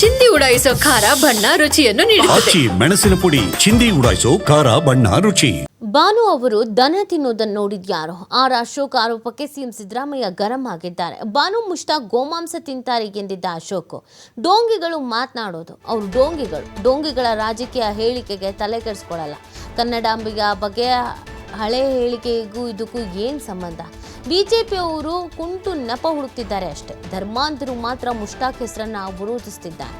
ಚಿಂದಿ ಉಡಾಯಿಸೋ ಖಾರ ಬಣ್ಣ ರುಚಿಯನ್ನು ನೀಡುತ್ತದೆ. ಆಚಿ ಮೆಣಸಿನ ಪುಡಿ ಚಿಂದಿ ಉಡಾಯಿಸೋ ಖಾರ ಬಣ್ಣ ರುಚಿ. ಬಾನು ಅವರು ದನ ತಿನ್ನೋದನ್ನು ನೋಡಿದ್ಯಾರೋ? ಆರ್ ಅಶೋಕ್ ಆರೋಪಕ್ಕೆ ಸಿಎಂ ಸಿದ್ದರಾಮಯ್ಯ ಗರಂ ಆಗಿದ್ದಾರೆ. ಬಾನು ಮುಷ್ತಾಕ್ ಗೋಮಾಂಸ ತಿಂತಾರೆ ಎಂದಿದ್ದ ಅಶೋಕ್ ಡೋಂಗಿಗಳು ಮಾತನಾಡೋದು. ಅವರು ಡೋಂಗಿಗಳು ಡೋಂಗಿಗಳ ರಾಜಕೀಯ ಹೇಳಿಕೆಗೆ ತಲೆ ಕೆಡಿಸ್ಕೊಳ್ಳಲ್ಲ ಕನ್ನಡಾಂಬಿಗ ಬಗೆಯ ಹಳೆ ಹೇಳಿಕೆಗೂ ಇದಕ್ಕೂ ಏನು ಸಂಬಂಧ? ಬಿಜೆಪಿಯವರು ಕುಂಟು ನೆಪ ಹುಡುಕ್ತಿದ್ದಾರೆ ಅಷ್ಟೇ. ಧರ್ಮಾಂಧರು ಮಾತ್ರ ಮುಷ್ತಾಕ್ ಹೆಸರನ್ನ ವಿರೋಧಿಸ್ತಿದ್ದಾರೆ.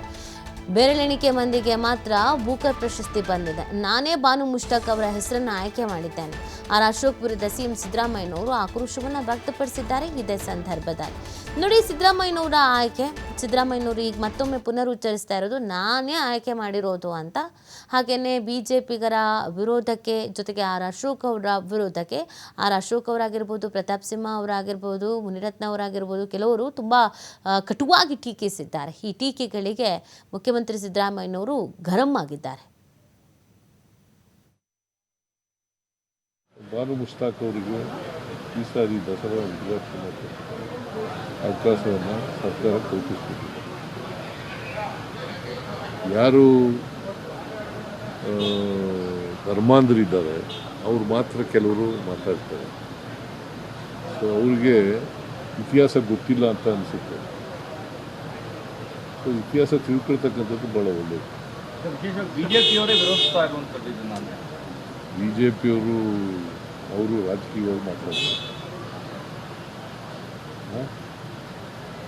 ಬೆರಳೆಣಿಕೆ ಮಂದಿಗೆ ಮಾತ್ರ ಬೂಕರ್ ಪ್ರಶಸ್ತಿ ಬಂದಿದೆ. ನಾನೇ ಬಾನು ಮುಷ್ತಾಕ್ ಅವರ ಹೆಸರನ್ನು ಆಯ್ಕೆ ಮಾಡಿದ್ದೇನೆ. ಆರ್ ಅಶೋಕ್ ವಿರುದ್ಧ ಸಿಎಂ ಸಿದ್ದರಾಮಯ್ಯನವರು ಆಕ್ರೋಶವನ್ನು ವ್ಯಕ್ತಪಡಿಸಿದ್ದಾರೆ ಇದೇ ಸಂದರ್ಭದಲ್ಲಿ. ನೋಡಿ ಸಿದ್ದರಾಮಯ್ಯನವರ ಆಯ್ಕೆ. ಸಿದ್ದರಾಮಯ್ಯನವರು ಈಗ ಮತ್ತೊಮ್ಮೆ ಪುನರುಚ್ಚರಿಸ್ತಾ ಇರೋದು, ನಾನೇ ಆಯ್ಕೆ ಮಾಡಿರೋದು ಅಂತ. ಹಾಗೆಯೇ ಬಿ ಜೆ ಪಿಗರ ವಿರೋಧಕ್ಕೆ ಜೊತೆಗೆ ಆರ್ ಅಶೋಕ್ ಅವರ ವಿರೋಧಕ್ಕೆ, ಆರ್ ಅಶೋಕ್ ಅವರಾಗಿರ್ಬೋದು, ಪ್ರತಾಪ್ ಸಿಂಹ ಅವರಾಗಿರ್ಬೋದು, ಮುನಿರತ್ನ ಅವರಾಗಿರ್ಬೋದು, ಕೆಲವರು ತುಂಬ ಕಟುವಾಗಿ ಟೀಕಿಸಿದ್ದಾರೆ. ಈ ಟೀಕೆಗಳಿಗೆ ಮುಖ್ಯಮಂತ್ರಿ ಸಿದ್ದರಾಮಯ್ಯನವರು ಗರಂ ಆಗಿದ್ದಾರೆ. ಬಾನು ಮುಸ್ತಾಕ್ ಅವರಿಗೆ ಈ ಸಾರಿ ದಸರಾ ವಿಜಯೋತ್ಸವ ಅವಕಾಶವನ್ನು ಸರ್ಕಾರ ಕಲ್ಪಿಸ್ತಿದೆ ಯಾರು ಧರ್ಮಾಂಧರಿದ್ದಾರೆ ಅವ್ರು ಮಾತ್ರ ಕೆಲವರು ಮಾತಾಡ್ತಾರೆ. ಸೊ ಅವ್ರಿಗೆ ಇತಿಹಾಸ ಗೊತ್ತಿಲ್ಲ ಅಂತ ಅನಿಸುತ್ತೆ. ಸೊ ಇತಿಹಾಸ ತಿಳ್ಕೊಳ್ತಕ್ಕಂಥದ್ದು ಭಾಳ ಒಳ್ಳೆಯದು. ಬಿ ಜೆ ಪಿಯವರು ಅವರು ರಾಜಕೀಯವಾಗಿ ಮಾತಾಡ್ತಾರೆ.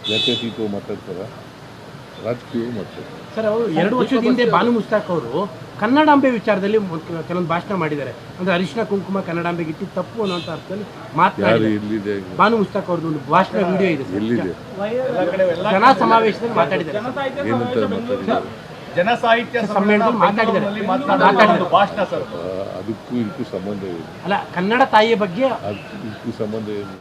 ಜಾತ್ಯತೀತವಾಗಿ ಮಾತಾಡ್ತಾರ? ರಾಜಕೀಯವಾಗಿ ಮಾತಾಡ್ತಾರೆ. ಸರ್ ಅವರು ಎರಡು ವರ್ಷದ ಹಿಂದೆ ಬಾನು ಮುಸ್ತಾಕ್ ಅವರು ಕನ್ನಡಾಂಬೆ ವಿಚಾರದಲ್ಲಿ ಕೆಲವೊಂದು ಭಾಷಣ ಮಾಡಿದ್ದಾರೆ. ಅಂದ್ರೆ ಅರಿಶಿನ ಕುಂಕುಮ ಕನ್ನಡಾಂಬೆಗೆ ಇಟ್ಟು ತಪ್ಪು ಅನ್ನೋಂಥ ಅರ್ಥದಲ್ಲಿ ಯಾರು ಮಾತನಾಡಿದ್ದಾರೆ ಬಾನು ಮುಸ್ತಾಕ್ ಅವ್ರದ್ದು ಒಂದು ಭಾಷಣ ವಿಡಿಯೋ ಇದೆ ಸರ್. ಎಲ್ಲಿದೆ? ಎಲ್ಲ ಕಡೆ ಎಲ್ಲ ಜನ ಸಮಾವೇಶದಲ್ಲಿ ಮಾತಾಡಿದ್ದಾರೆ. ಏನಂತ ಮಾತಾಡಿದ್ದಾರೆ? ಜನ ಸಾಹಿತ್ಯ ಸಮ್ಮೇಳನದಲ್ಲಿ ಮಾತಾಡಿದ್ದಾರೆ. ಭಾಷಣ ಸರ್. ಅದಕ್ಕೂ ಇದಕ್ಕೂ ಸಂಬಂಧ ಏನು ಅಲ್ಲ ಕನ್ನಡ ತಾಯಿಯ ಬಗ್ಗೆ ಅದಕ್ಕೂ ಇದಕ್ಕೂ ಸಂಬಂಧ ಏನು